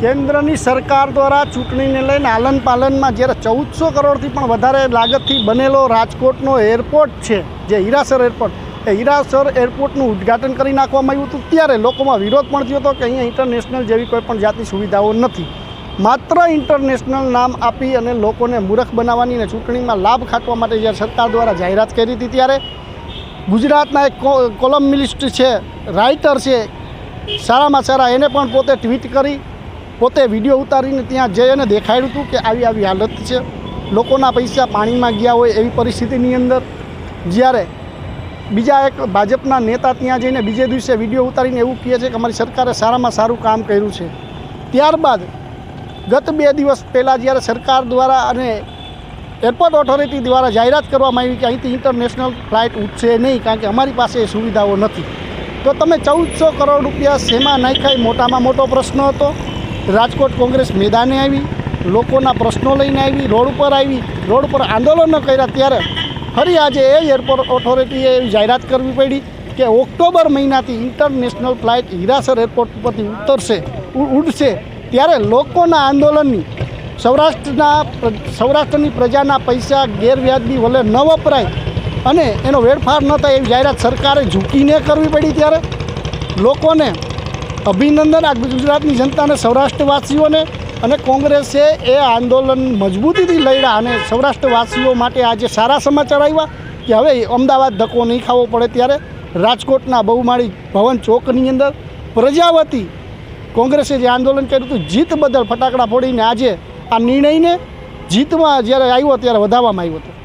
કેન્દ્રની સરકાર દ્વારા ચૂંટણીને લઈને આલન પાલનમાં જ્યારે ચૌદસો કરોડથી પણ વધારે લાગતથી બનેલો રાજકોટનો એરપોર્ટ છે, જે હીરાસર એરપોર્ટ, એ હીરાસર એરપોર્ટનું ઉદ્ઘાટન કરી નાખવામાં આવ્યું હતું. ત્યારે લોકોમાં વિરોધ પણ થયો હતો કે અહીંયા ઇન્ટરનેશનલ જેવી કોઈ પણ જાતની સુવિધાઓ નથી. માત્ર ઇન્ટરનેશનલ નામ આપી અને લોકોને મૂર્ખ બનાવવાની અને ચૂંટણીમાં લાભ ખાટવા માટે જ્યારે સરકાર દ્વારા જાહેરાત કરી હતી ત્યારે ગુજરાતના એક કો- કોલમનિસ્ટ છે, રાઇટર છે, સારામાં સારા, એને પણ પોતે ટ્વીટ કરી પોતે વીડિયો ઉતારીને ત્યાં જઈ અને દેખાડ્યું હતું કે આવી આવી હાલત છે. લોકોના પૈસા પાણીમાં ગયા હોય એવી પરિસ્થિતિની અંદર જ્યારે બીજા એક ભાજપના નેતા ત્યાં જઈને બીજે દિવસે વીડિયો ઉતારીને એવું કહે છે કે અમારી સરકારે સારામાં સારું કામ કર્યું છે. ત્યારબાદ ગત બે દિવસ પહેલાં જ્યારે સરકાર દ્વારા અને એરપોર્ટ ઓથોરિટી દ્વારા જાહેરાત કરવામાં આવી કે અહીંથી ઇન્ટરનેશનલ ફ્લાઇટ ઉઠશે નહીં કારણ કે અમારી પાસે એ સુવિધાઓ નથી. તો તમે ચૌદસો કરોડ રૂપિયા શેમાં નાખ્યા એ મોટામાં મોટો પ્રશ્ન હતો. રાજકોટ કોંગ્રેસ મેદાને આવી, લોકોના પ્રશ્નો લઈને આવી, રોડ ઉપર આવી, રોડ ઉપર આંદોલનો કર્યા ત્યારે ફરી આજે એ એરપોર્ટ ઓથોરિટીએ એવી જાહેરાત કરવી પડી કે ઓક્ટોબર મહિનાથી ઇન્ટરનેશનલ ફ્લાઇટ હીરાસર એરપોર્ટ ઉપરથી ઉતરશે ઉડશે. ત્યારે લોકોના આંદોલનની, સૌરાષ્ટ્રના સૌરાષ્ટ્રની પ્રજાના પૈસા ગેરવ્યાજબી વલે ન વપરાય અને એનો વેડફાર ન થાય એવી જાહેરાત સરકારે ઝૂકીને કરવી પડી ત્યારે લોકોને અભિનંદન આ ગુજરાતની જનતાને સૌરાષ્ટ્રવાસીઓને અને કોંગ્રેસે એ આંદોલન મજબૂતીથી લડ્યા અને સૌરાષ્ટ્રવાસીઓ માટે આજે સારા સમાચાર આવ્યા કે હવે અમદાવાદ ધક્કો નહીં ખાવો પડે ત્યારે રાજકોટના બહુમાળી ભવન ચોકની અંદર પ્રજાવતી કોંગ્રેસે જે આંદોલન કર્યું હતું, જીત બદલ ફટાકડા ફોડીને આજે આ નિર્ણયને જીતમાં જ્યારે આવ્યો, ત્યારે વધારવામાં આવ્યો હતો.